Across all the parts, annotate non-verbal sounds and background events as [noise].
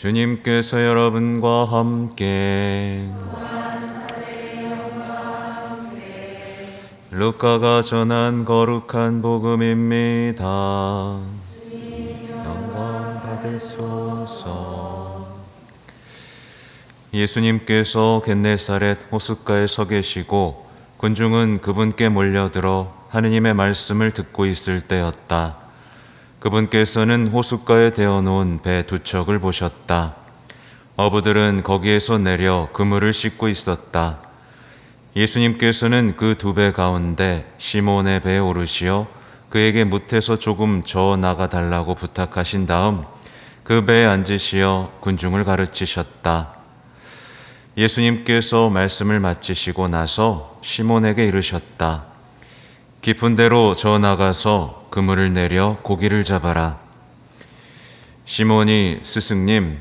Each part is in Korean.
주님께서 여러분과 함께 루카가 전한 거룩한 복음입니다. 영광 받으소서. 예수님께서 겟네사렛 호숫가에 서 계시고 군중은 그분께 몰려들어 하느님의 말씀을 듣고 있을 때였다. 그분께서는 호숫가에 대어 놓은 배 두 척을 보셨다. 어부들은 거기에서 내려 그물을 씻고 있었다. 예수님께서는 그 두 배 가운데 시몬의 배에 오르시어 그에게 무태서 조금 저어 나가 달라고 부탁하신 다음 그 배에 앉으시어 군중을 가르치셨다. 예수님께서 말씀을 마치시고 나서 시몬에게 이르셨다. 깊은 데로 저 나가서 그물을 내려 고기를 잡아라. 시몬이 스승님,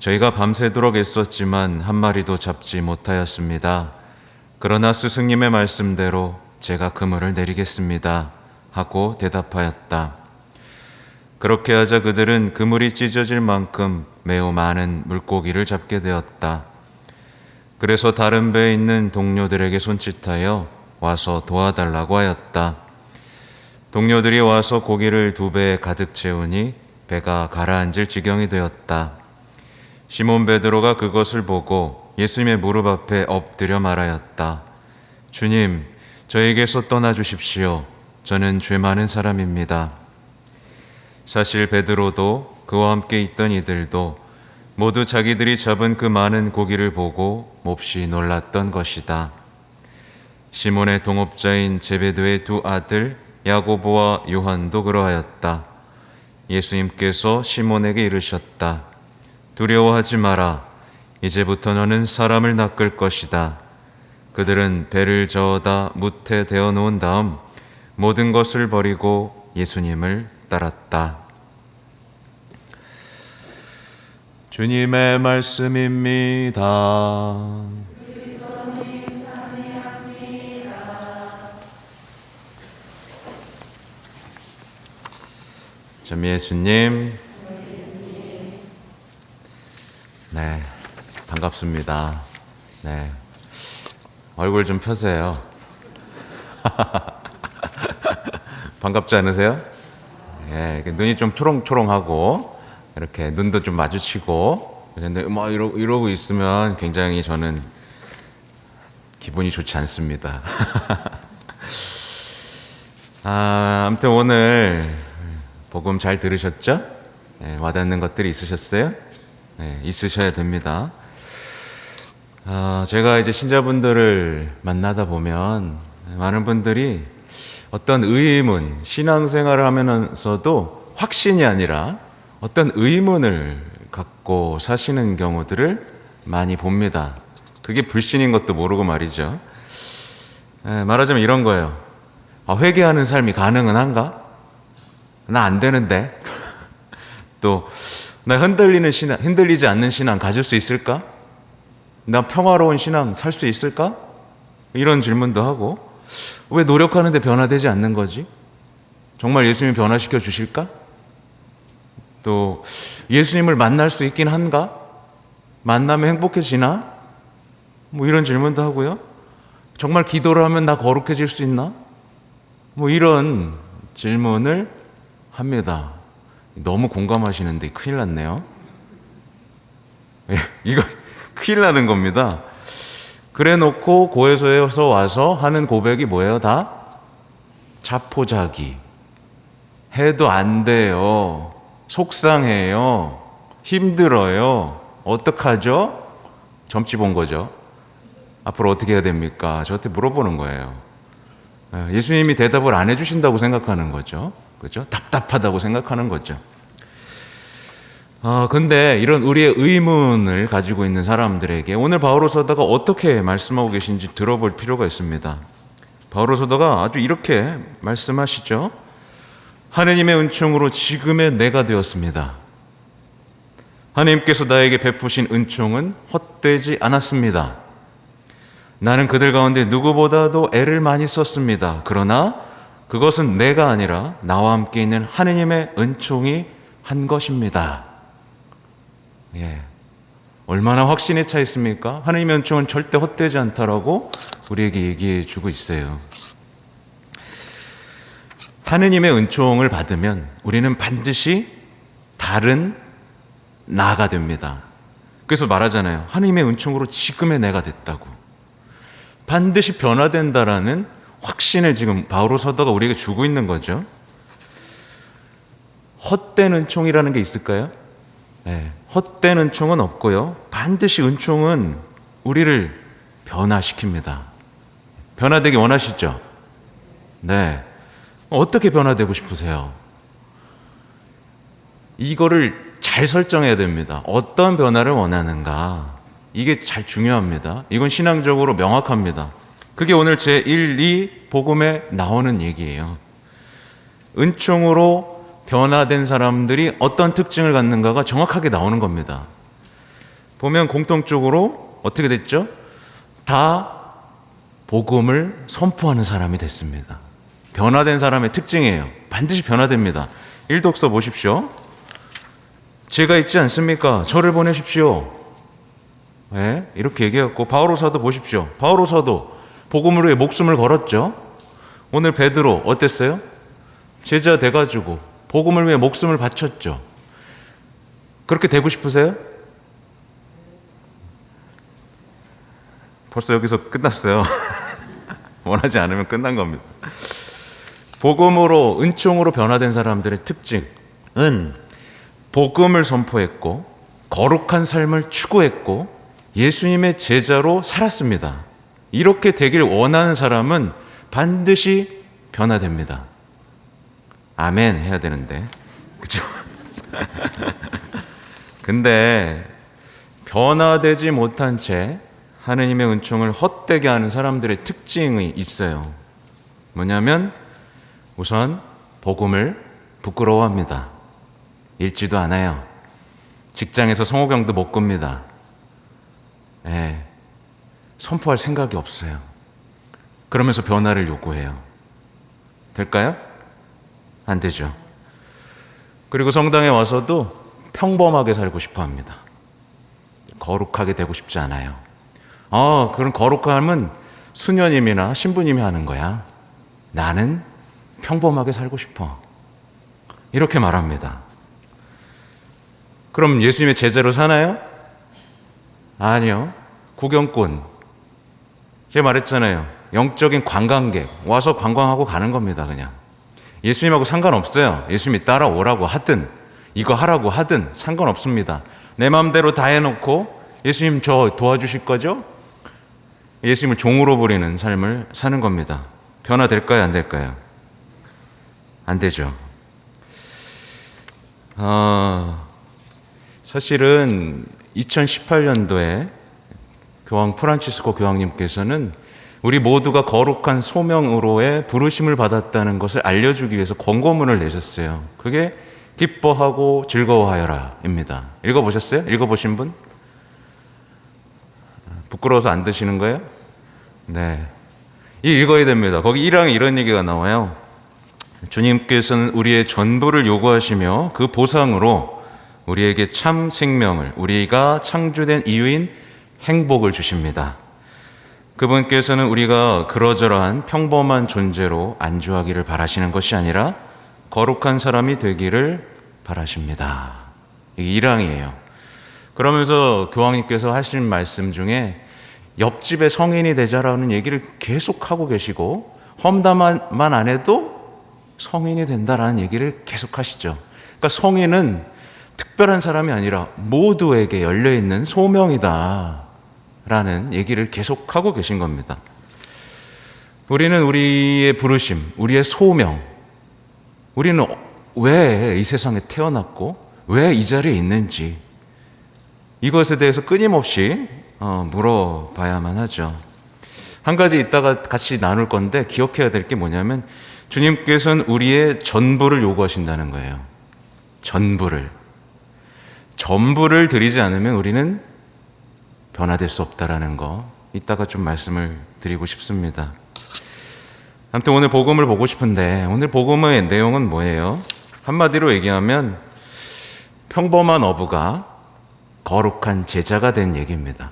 저희가 밤새도록 애썼지만 한 마리도 잡지 못하였습니다. 그러나 스승님의 말씀대로 제가 그물을 내리겠습니다. 하고 대답하였다. 그렇게 하자 그들은 그물이 찢어질 만큼 매우 많은 물고기를 잡게 되었다. 그래서 다른 배에 있는 동료들에게 손짓하여 와서 도와달라고 하였다. 동료들이 와서 고기를 두 배에 가득 채우니 배가 가라앉을 지경이 되었다. 시몬 베드로가 그것을 보고 예수님의 무릎 앞에 엎드려 말하였다. 주님, 저에게서 떠나 주십시오. 저는 죄 많은 사람입니다. 사실 베드로도 그와 함께 있던 이들도 모두 자기들이 잡은 그 많은 고기를 보고 몹시 놀랐던 것이다. 시몬의 동업자인 제베드의 두 아들 야고보와 요한도 그러하였다. 예수님께서 시몬에게 이르셨다. 두려워하지 마라. 이제부터 너는 사람을 낚을 것이다. 그들은 배를 저어다 무태 대어 놓은 다음 모든 것을 버리고 예수님을 따랐다. 주님의 말씀입니다. 점 예수님. 네, 반갑습니다. 네, 얼굴 좀 펴세요. [laughs] 반갑지 않으세요? 예, 이렇게 눈이 좀 초롱초롱하고 이렇게 눈도 좀 마주치고 근데 뭐 이러, 이러고 있으면 굉장히 저는 기분이 좋지 않습니다. [laughs] 아, 아무튼 오늘 복음 잘 들으셨죠? 예, 와닿는 것들이 있으셨어요? 예, 있으셔야 됩니다. 아, 제가 이제 신자분들을 만나다 보면 많은 분들이 어떤 의문, 신앙생활을 하면서도 확신이 아니라 어떤 의문을 갖고 사시는 경우들을 많이 봅니다. 그게 불신인 것도 모르고 말이죠. 에, 말하자면 이런 거예요. 아, 회개하는 삶이 가능은 한가? 나 안 되는데. [laughs] 또, 나 흔들리는 신앙, 흔들리지 않는 신앙 가질 수 있을까? 나 평화로운 신앙 살 수 있을까? 이런 질문도 하고, 왜 노력하는데 변화되지 않는 거지? 정말 예수님이 변화시켜 주실까? 또 예수님을 만날 수 있긴 한가? 만나면 행복해지나? 뭐 이런 질문도 하고요. 정말 기도를 하면 나 거룩해질 수 있나? 뭐 이런 질문을 합니다. 너무 공감하시는데 큰일 났네요. 예, 이거 [laughs] 큰일 나는 겁니다. 그래 놓고 고해소에서 와서 하는 고백이 뭐예요? 다 자포자기. 해도 안 돼요. 속상해요. 힘들어요. 어떡하죠? 점집 온 거죠. 앞으로 어떻게 해야 됩니까? 저한테 물어보는 거예요. 예, 예수님이 대답을 안 해주신다고 생각하는 거죠. 그죠? 답답하다고 생각하는 거죠. 아, 근데 이런 우리의 의문을 가지고 있는 사람들에게 오늘 바오로 서다가 어떻게 말씀하고 계신지 들어볼 필요가 있습니다. 바오로 서다가 아주 이렇게 말씀하시죠. 하느님의 은총으로 지금의 내가 되었습니다. 하나님께서 나에게 베푸신 은총은 헛되지 않았습니다. 나는 그들 가운데 누구보다도 애를 많이 썼습니다. 그러나 그것은 내가 아니라 나와 함께 있는 하느님의 은총이 한 것입니다. 예. 얼마나 확신에 차 있습니까? 하나님의 은총은 절대 헛되지 않다라고 우리에게 얘기해 주고 있어요. 하느님의 은총을 받으면 우리는 반드시 다른 나가 됩니다. 그래서 말하잖아요. 하느님의 은총으로 지금의 내가 됐다고. 반드시 변화된다라는 확신을 지금 바오로 서다가 우리에게 주고 있는 거죠. 헛된 은총이라는 게 있을까요? 네, 헛된 은총은 없고요. 반드시 은총은 우리를 변화시킵니다. 변화되기 원하시죠? 네. 어떻게 변화되고 싶으세요? 이거를 잘 설정해야 됩니다. 어떤 변화를 원하는가? 이게 잘 중요합니다. 이건 신앙적으로 명확합니다. 그게 오늘 제 1, 2 복음에 나오는 얘기예요. 은총으로 변화된 사람들이 어떤 특징을 갖는가가 정확하게 나오는 겁니다. 보면 공통적으로 어떻게 됐죠? 다 복음을 선포하는 사람이 됐습니다. 변화된 사람의 특징이에요. 반드시 변화됩니다. 일독서 보십시오. 제가 있지 않습니까? 저를 보내십시오. 네, 이렇게 얘기했고 바오로사도 보십시오. 바오로사도 위해 목숨을 걸었죠. 오늘 베드로 어땠어요? 제자 돼가지고 복음을 위해 목숨을 바쳤죠. 그렇게 되고 싶으세요? 벌써 여기서 끝났어요. [laughs] 원하지 않으면 끝난 겁니다. 복음으로 은총으로 변화된 사람들의 특징은 복음을 선포했고 거룩한 삶을 추구했고 예수님의 제자로 살았습니다. 이렇게 되길 원하는 사람은 반드시 변화됩니다. 아멘 해야 되는데. 그죠? [laughs] 근데 변화되지 못한 채 하느님의 은총을 헛되게 하는 사람들의 특징이 있어요. 뭐냐면 우선 복음을 부끄러워합니다. 읽지도 않아요. 직장에서 성호경도 못 끕니다. 예. 선포할 생각이 없어요. 그러면서 변화를 요구해요. 될까요? 안 되죠. 그리고 성당에 와서도 평범하게 살고 싶어 합니다. 거룩하게 되고 싶지 않아요. 아, 그런 거룩함은 수녀님이나 신부님이 하는 거야. 나는 평범하게 살고 싶어. 이렇게 말합니다. 그럼 예수님의 제자로 사나요? 아니요. 구경꾼. 제가 말했잖아요. 영적인 관광객. 와서 관광하고 가는 겁니다, 그냥. 예수님하고 상관없어요. 예수님이 따라오라고 하든, 이거 하라고 하든 상관없습니다. 내 마음대로 다 해놓고 예수님 저 도와주실 거죠? 예수님을 종으로 부리는 삶을 사는 겁니다. 변화될까요? 안 될까요? 안 되죠. 아, 사실은 2018년도에 교황 프란치스코 교황님께서는 우리 모두가 거룩한 소명으로의 부르심을 받았다는 것을 알려주기 위해서 권고문을 내셨어요. 그게 기뻐하고 즐거워하여라입니다. 읽어보셨어요? 읽어보신 분? 부끄러워서 안 드시는 거예요? 네. 이 읽어야 됩니다. 거기 1항에 이런 얘기가 나와요. 주님께서는 우리의 전부를 요구하시며 그 보상으로 우리에게 참 생명을, 우리가 창조된 이유인 행복을 주십니다. 그분께서는 우리가 그러저러한 평범한 존재로 안주하기를 바라시는 것이 아니라 거룩한 사람이 되기를 바라십니다. 이게 1항이에요. 그러면서 교황님께서 하신 말씀 중에 옆집에 성인이 되자라는 얘기를 계속 하고 계시고 험담만 안 해도 성인이 된다라는 얘기를 계속 하시죠. 그러니까 성인은 특별한 사람이 아니라 모두에게 열려 있는 소명이다. 라는 얘기를 계속 하고 계신 겁니다. 우리는 우리의 부르심, 우리의 소명, 우리는 왜 이 세상에 태어났고, 왜 이 자리에 있는지, 이것에 대해서 끊임없이 어, 물어봐야만 하죠. 한 가지 이따가 같이 나눌 건데 기억해야 될 게 뭐냐면 주님께서는 우리의 전부를 요구하신다는 거예요. 전부를. 전부를 드리지 않으면 우리는 변화될 수 없다라는 거 이따가 좀 말씀을 드리고 싶습니다. 아무튼 오늘 복음을 보고 싶은데 오늘 복음의 내용은 뭐예요? 한마디로 얘기하면 평범한 어부가 거룩한 제자가 된 얘기입니다.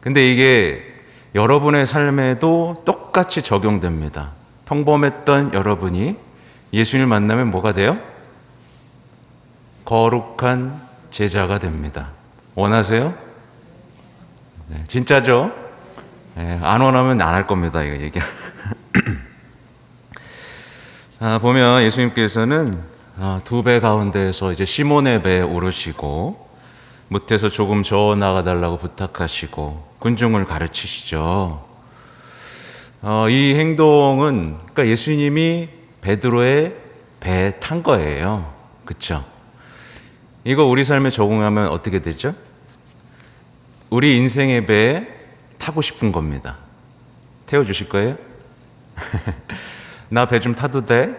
근데 이게 여러분의 삶에도 똑같이 적용됩니다. 평범했던 여러분이 예수님을 만나면 뭐가 돼요? 거룩한 제자가 됩니다. 원하세요? 네, 진짜죠? 네, 안 원하면 안 할 겁니다. 이거 얘기. [clears throat] 아, 보면 예수님께서는 아, 두배 가운데에서 이제 시몬의 배에 오르시고 무태서 조금 저어 나가 달라고 부탁하시고 군중을 가르치시죠. 어, 이 행동은 그러니까 예수님이 베드로의 배에 탄 거예요. 그렇죠? 이거 우리 삶에 적용하면 어떻게 되죠? 우리 인생의 배에 타고 싶은 겁니다. 태워 주실 거예요? [laughs] 나 배 좀 타도 돼?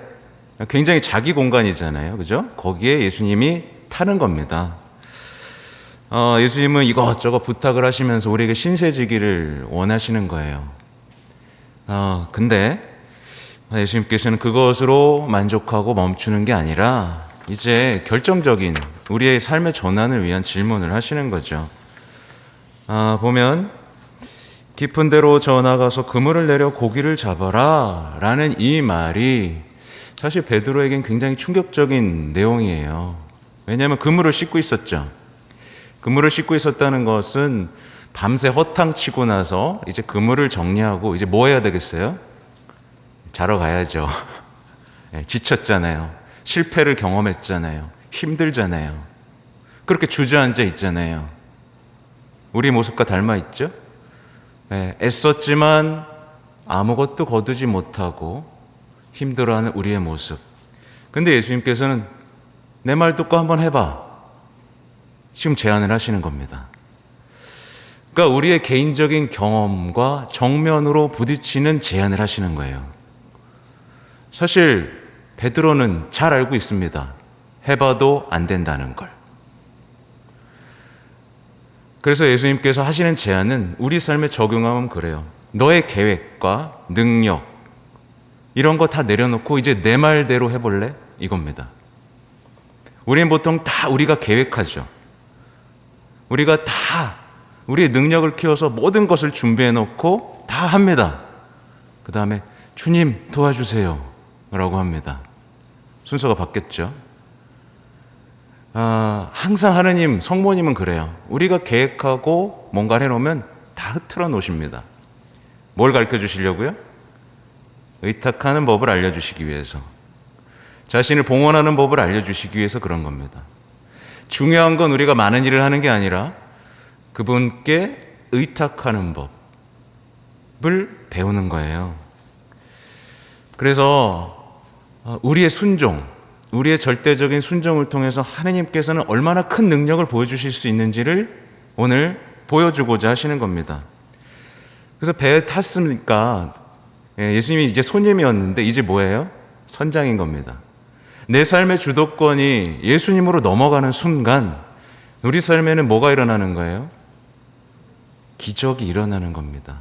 굉장히 자기 공간이잖아요. 그죠? 거기에 예수님이 타는 겁니다. 어, 예수님은 이것저것 부탁을 하시면서 우리에게 신세지기를 원하시는 거예요. 어, 근데 예수님께서는 그것으로 만족하고 멈추는 게 아니라 이제 결정적인 우리의 삶의 전환을 위한 질문을 하시는 거죠. 아, 보면 깊은 데로 전화가서 그물을 내려 고기를 잡아라 라는 이 말이 사실 베드로에겐 굉장히 충격적인 내용이에요. 왜냐하면 그물을 씻고 있었죠. 그물을 씻고 있었다는 것은 밤새 허탕치고 나서 이제 그물을 정리하고 이제 뭐 해야 되겠어요? 자러 가야죠. 네, [laughs] 지쳤잖아요. 실패를 경험했잖아요. 힘들잖아요. 그렇게 주저앉아 있잖아요. 우리 모습과 닮아 있죠? 네, 애썼지만 아무것도 거두지 못하고 힘들어하는 우리의 모습. 근데 예수님께서는 내 말 듣고 한번 해봐. 지금 제안을 하시는 겁니다. 그러니까 우리의 개인적인 경험과 정면으로 부딪히는 제안을 하시는 거예요. 사실 베드로는 잘 알고 있습니다. 해봐도 안 된다는 걸. 그래서 예수님께서 하시는 제안은 우리 삶에 적용하면 그래요. 너의 계획과 능력, 이런 거 다 내려놓고 이제 내 말대로 해볼래? 이겁니다. 우리는 보통 다 우리가 계획하죠. 우리가 다 우리의 능력을 키워서 모든 것을 준비해 놓고 다 합니다. 그 다음에 주님 도와주세요. 라고 합니다. 순서가 바뀌었죠. 아, 항상 하느님, 성모님은 그래요. 우리가 계획하고 뭔가를 해놓으면 다 흐트러 놓으십니다. 뭘 가르쳐 주시려고요? 의탁하는 법을 알려주시기 위해서. 자신을 봉헌하는 법을 알려주시기 위해서 그런 겁니다. 중요한 건 우리가 많은 일을 하는 게 아니라 그분께 의탁하는 법을 배우는 거예요. 그래서 어, 우리의 순종, 우리의 절대적인 순종을 통해서 하느님께서는 얼마나 큰 능력을 보여주실 수 있는지를 오늘 보여주고자 하시는 겁니다. 그래서 배에 탔으니까 예, 예수님이 이제 손님이었는데 이제 뭐예요? 선장인 겁니다. 내 삶의 주도권이 예수님으로 넘어가는 순간 우리 삶에는 뭐가 일어나는 거예요? 기적이 일어나는 겁니다.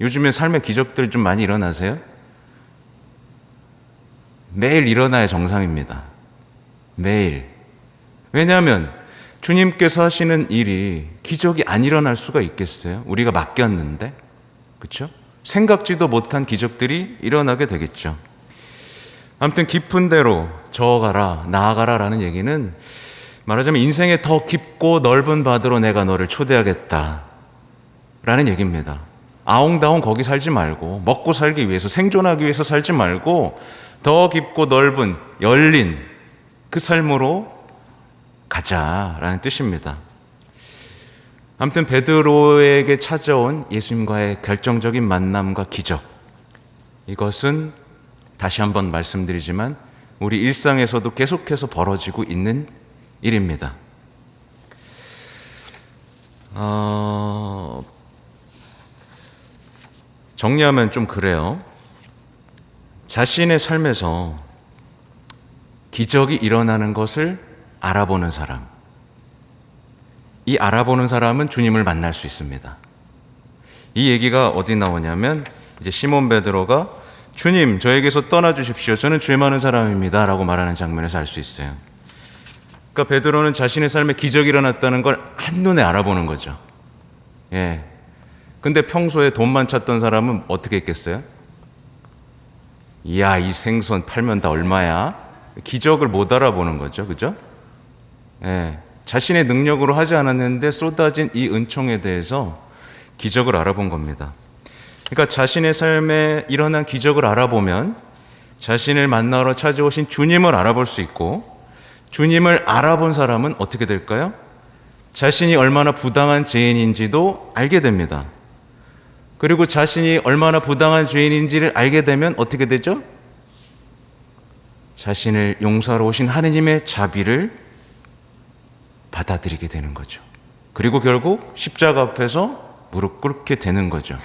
요즘에 삶의 기적들 좀 많이 일어나세요? 매일 일어나야 정상입니다. 매일. 왜냐하면 주님께서 하시는 일이 기적이 안 일어날 수가 있겠어요? 우리가 맡겼는데. 그렇죠? 생각지도 못한 기적들이 일어나게 되겠죠. 아무튼 깊은 데로 저어가라, 나아가라라는 얘기는 말하자면 인생의 더 깊고 넓은 바다로 내가 너를 초대하겠다. 라는 얘기입니다. 아웅다웅 거기 살지 말고, 먹고 살기 위해서, 생존하기 위해서 살지 말고, 더 깊고 넓은, 열린 그 삶으로 가자라는 뜻입니다. 아무튼 베드로에게 찾아온 예수님과의 결정적인 만남과 기적. 이것은 다시 한번 말씀드리지만 우리 일상에서도 계속해서 벌어지고 있는 일입니다. 어, 정리하면 좀 그래요. 자신의 삶에서 기적이 일어나는 것을 알아보는 사람. 이 알아보는 사람은 주님을 만날 수 있습니다. 이 얘기가 어디 나오냐면 이제 시몬 베드로가 주님 저에게서 떠나 주십시오. 저는 죄 많은 사람입니다라고 말하는 장면에서 알 수 있어요. 그러니까 베드로는 자신의 삶에 기적이 일어났다는 걸 한눈에 알아보는 거죠. 예. 근데 평소에 돈만 찾던 사람은 어떻게 했겠어요? 이야, 이 생선 팔면 다 얼마야? 기적을 못 알아보는 거죠. 그죠? 예. 자신의 능력으로 하지 않았는데 쏟아진 이 은총에 대해서 기적을 알아본 겁니다. 그러니까 자신의 삶에 일어난 기적을 알아보면 자신을 만나러 찾아오신 주님을 알아볼 수 있고 주님을 알아본 사람은 어떻게 될까요? 자신이 얼마나 부당한 죄인인지도 알게 됩니다. 그리고 자신이 얼마나 부당한 죄인인지를 알게 되면 어떻게 되죠? 자신을 용서하러 오신 하느님의 자비를 받아들이게 되는 거죠. 그리고 결국 십자가 앞에서 무릎 꿇게 되는 거죠.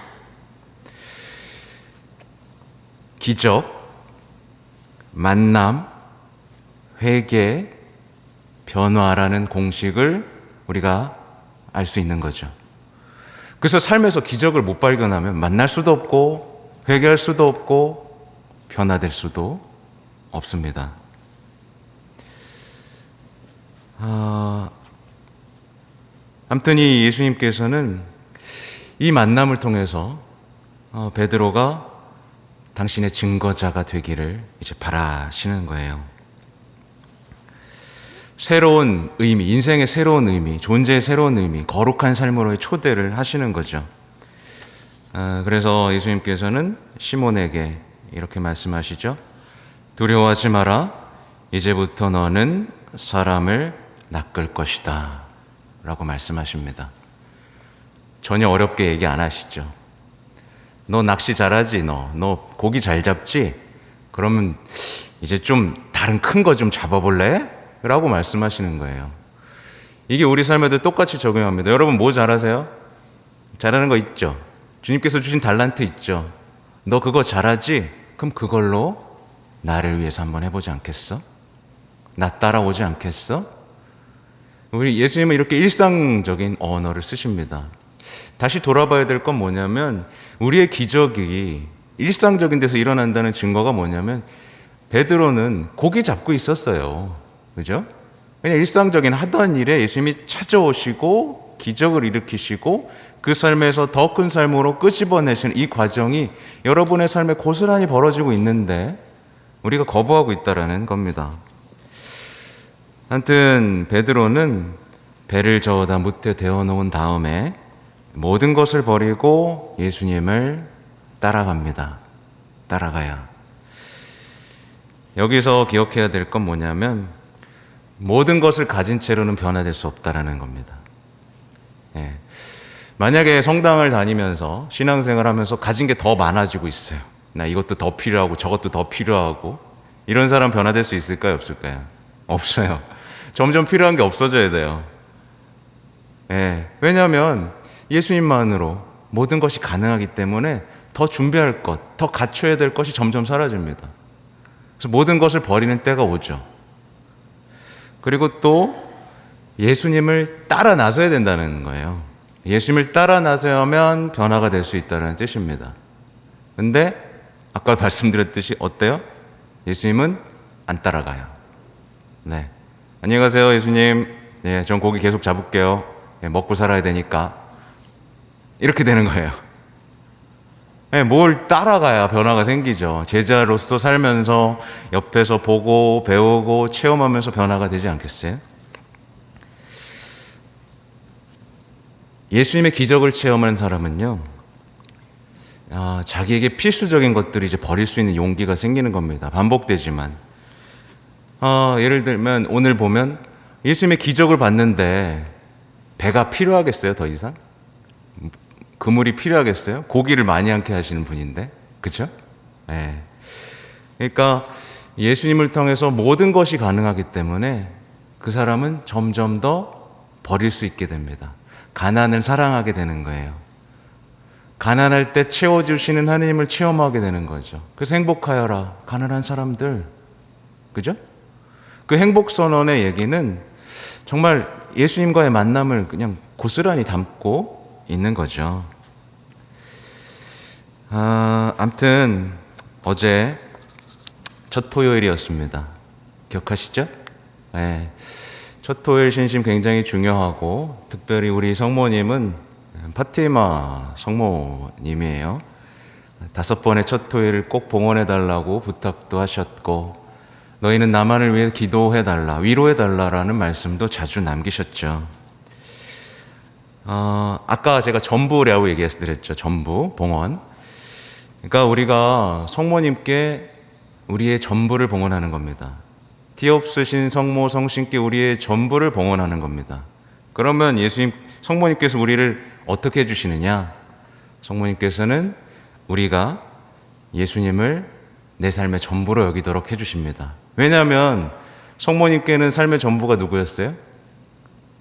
기적, 만남, 회개, 변화라는 공식을 우리가 알 수 있는 거죠. 그래서 삶에서 기적을 못 발견하면 만날 수도 없고 회개할 수도 없고 변화될 수도 없습니다. 아, 아무튼 이 예수님께서는 이 만남을 통해서 어, 베드로가 당신의 증거자가 되기를 이제 바라시는 거예요. 새로운 의미, 인생의 새로운 의미, 존재의 새로운 의미, 거룩한 삶으로의 초대를 하시는 거죠. 아, 그래서 예수님께서는 시몬에게 이렇게 말씀하시죠. 두려워하지 마라. 이제부터 너는 사람을 낚을 것이다. 라고 말씀하십니다. 전혀 어렵게 얘기 안 하시죠. 너 낚시 잘하지, 너. 너 고기 잘 잡지? 그러면 이제 좀 다른 큰 거 좀 잡아볼래? 라고 말씀하시는 거예요. 이게 우리 삶에도 똑같이 적용합니다. 여러분 뭐 잘하세요? 잘하는 거 있죠? 주님께서 주신 달란트 있죠? 너 그거 잘하지? 그럼 그걸로 나를 위해서 한번 해보지 않겠어? 나 따라오지 않겠어? 우리 예수님은 이렇게 일상적인 언어를 쓰십니다. 다시 돌아봐야 될 건 뭐냐면 우리의 기적이 일상적인 데서 일어난다는 증거가 뭐냐면 베드로는 고기 잡고 있었어요. 그죠? 그냥 일상적인 하던 일에 예수님이 찾아오시고 기적을 일으키시고 그 삶에서 더 큰 삶으로 끄집어내시는 이 과정이 여러분의 삶에 고스란히 벌어지고 있는데 우리가 거부하고 있다라는 겁니다. 하여튼 베드로는 배를 저어다 무태 대어 놓은 다음에 모든 것을 버리고 예수님을 따라갑니다. 따라가야. 여기서 기억해야 될 건 뭐냐면 모든 것을 가진 채로는 변화될 수 없다라는 겁니다. 예. 만약에 성당을 다니면서 신앙생활 하면서 가진 게 더 많아지고 있어요. 나 이것도 더 필요하고 저것도 더 필요하고 이런 사람 변화될 수 있을까요? 없을까요? 없어요. 점점 필요한 게 없어져야 돼요. 예. 왜냐하면 예수님만으로 모든 것이 가능하기 때문에 더 준비할 것, 더 갖춰야 될 것이 점점 사라집니다. 그래서 모든 것을 버리는 때가 오죠. 그리고 또 예수님을 따라 나서야 된다는 거예요. 예수님을 따라 나서야만 변화가 될 수 있다는 뜻입니다. 근데 아까 [laughs] 말씀드렸듯이 어때요? 예수님은 안 따라가요. 네. 안녕히 가세요, 예수님. 네, 전 고기 계속 잡을게요. 네, 먹고 살아야 되니까. 이렇게 되는 거예요. 네, 뭘 따라가야 변화가 생기죠. 제자로서 살면서 옆에서 보고 배우고 체험하면서 변화가 되지 않겠어요? 예수님의 기적을 체험한 사람은요, 아, 자기에게 필수적인 것들을 이제 버릴 수 있는 용기가 생기는 겁니다. 반복되지만. 아, 예를 들면 오늘 보면 예수님의 기적을 봤는데 배가 필요하겠어요, 더 이상? 그물이 필요하겠어요? 고기를 많이 않게 하시는 분인데, 그렇죠? 네. 그러니까 예수님을 통해서 모든 것이 가능하기 때문에 그 사람은 점점 더 버릴 수 있게 됩니다. 가난을 사랑하게 되는 거예요. 가난할 때 채워주시는 하나님을 체험하게 되는 거죠. 그래서 행복하여라, 가난한 사람들. 그죠? 그 행복선언의 얘기는 정말 예수님과의 만남을 그냥 고스란히 담고 있는 거죠. 아, 암튼 어제 첫 토요일이었습니다. 기억하시죠? 네. 첫 토요일 신심 굉장히 중요하고 특별히 우리 성모님은 파티마 성모님이에요. 다섯 번의 첫 토요일을 꼭 봉헌해 달라고 부탁도 하셨고 너희는 나만을 위해 기도해 달라 위로해 달라라는 말씀도 자주 남기셨죠. 어, 아까 제가 전부라고 얘기했드렸죠. 전부 봉헌. 그러니까 우리가 성모님께 우리의 전부를 봉헌하는 겁니다. 티 없으신 성모 성신께 우리의 전부를 봉헌하는 겁니다. 그러면 예수님 성모님께서 우리를 어떻게 해 주시느냐? 성모님께서는 우리가 예수님을 내 삶의 전부로 여기도록 해 주십니다. 왜냐하면 성모님께는 삶의 전부가 누구였어요?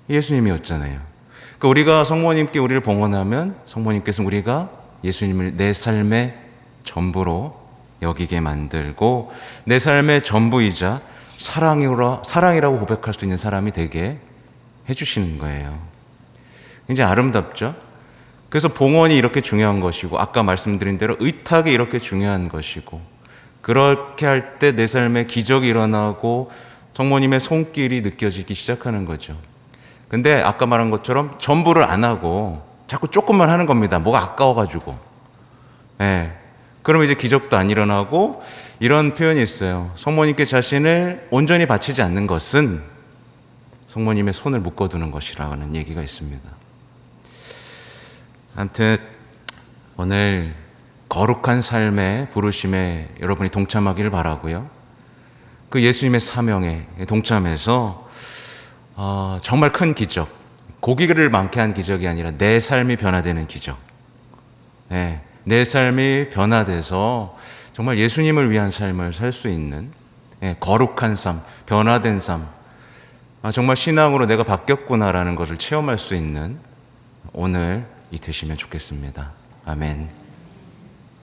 예수님이었잖아요. 그러니까 우리가 성모님께 우리를 봉헌하면 성모님께서는 우리가 예수님을 내 삶의 전부로 여기게 만들고 내 삶의 전부이자 사랑이라 사랑이라고 고백할 수 있는 사람이 되게 해주시는 거예요. 굉장히 아름답죠? 그래서 봉헌이 이렇게 중요한 것이고 아까 말씀드린 대로 의탁이 이렇게 중요한 것이고 그렇게 할 때 내 삶에 기적이 일어나고 성모님의 손길이 느껴지기 시작하는 거죠. 근데 아까 말한 것처럼 전부를 안 하고 자꾸 조금만 하는 겁니다. 뭐가 아까워가지고. 예. 그러면 이제 기적도 안 일어나고 이런 표현이 있어요. 성모님께 자신을 온전히 바치지 않는 것은 성모님의 손을 묶어두는 것이라는 얘기가 있습니다. 아무튼 오늘 거룩한 삶의 부르심에 여러분이 동참하기를 바라고요. 그 예수님의 사명에 동참해서 어, 정말 큰 기적, 고기를 많게 한 기적이 아니라 내 삶이 변화되는 기적. 네, 내 삶이 변화돼서 정말 예수님을 위한 삶을 살 수 있는 네, 거룩한 삶, 변화된 삶. 아, 정말 신앙으로 내가 바뀌었구나라는 것을 체험할 수 있는 오늘 이 되시면 좋겠습니다. 아멘.